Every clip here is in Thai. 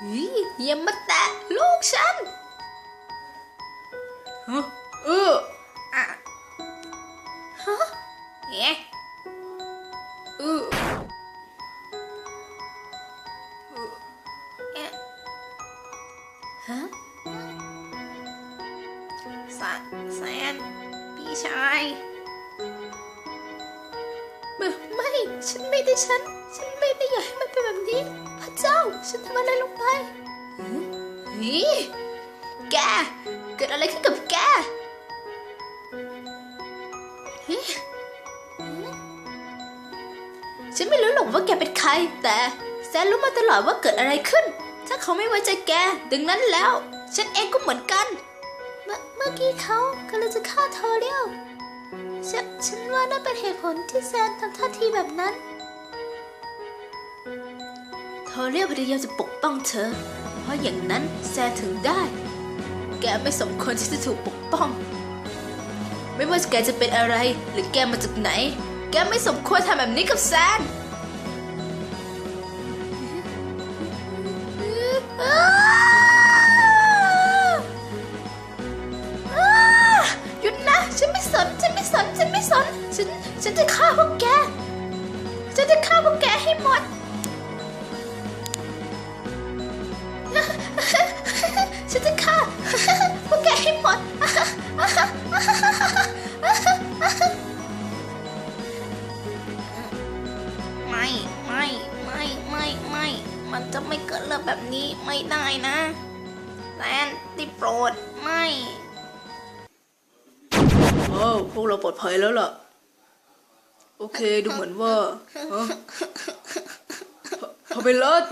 เฮ้ยอย่ามาแตะลูกฉันฮะเอออะฮะเอ๊ะเออเออเอ๊ะฮะแซแซนพี่ชายไม่ไม่ ฉันไม่ได้ฉัน ฉันไม่ได้อยากให้มันเป็นแบบนี้พระเจ้า ฉันทำอะไรลงไปฮ้ยแก เกิดอะไรขึ้นกับแกฮ้ยฉันไม่รู้หรอกว่าแกเป็นใคร แต่แซนรู้มาตลอดว่าเกิดอะไรขึ้น ถ้าเขาไม่ไว้ใจแกดังนั้นแล้ว ฉันเองก็เหมือนกัน เมื่อกี้เขากำลังจะฆ่าเธอเรียวฉันฉันว่านั่นเป็นเหตุผลที่แซนทำท่าทีแบบนั้น อเรียกพยายามจะปกป้องเธอ เพราะอย่างนั้นแซถึงได้ แกไม่สมควรที่จะถูกปกป้อง ไม่ว่าแกจะเป็นอะไรหรือแกมาจากไหน แกไม่สมควรทำแบบนี้กับแซนหยุดนะ ฉันไม่สน ฉันไม่สน ฉันไม่สน ฉัน ฉันจะฆ่าพวกแก ฉันจะฆ่าพวกแกให้หมด มันจะไม่เกิดเรื่องแบบนี้ไม่ได้นะแลนได้โปรดไม่โอ้พวกเราปลอดภัยแล้วล่ะ โอเคดูเหมือนว่าฮะพาไปรถ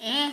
เอ๊ะ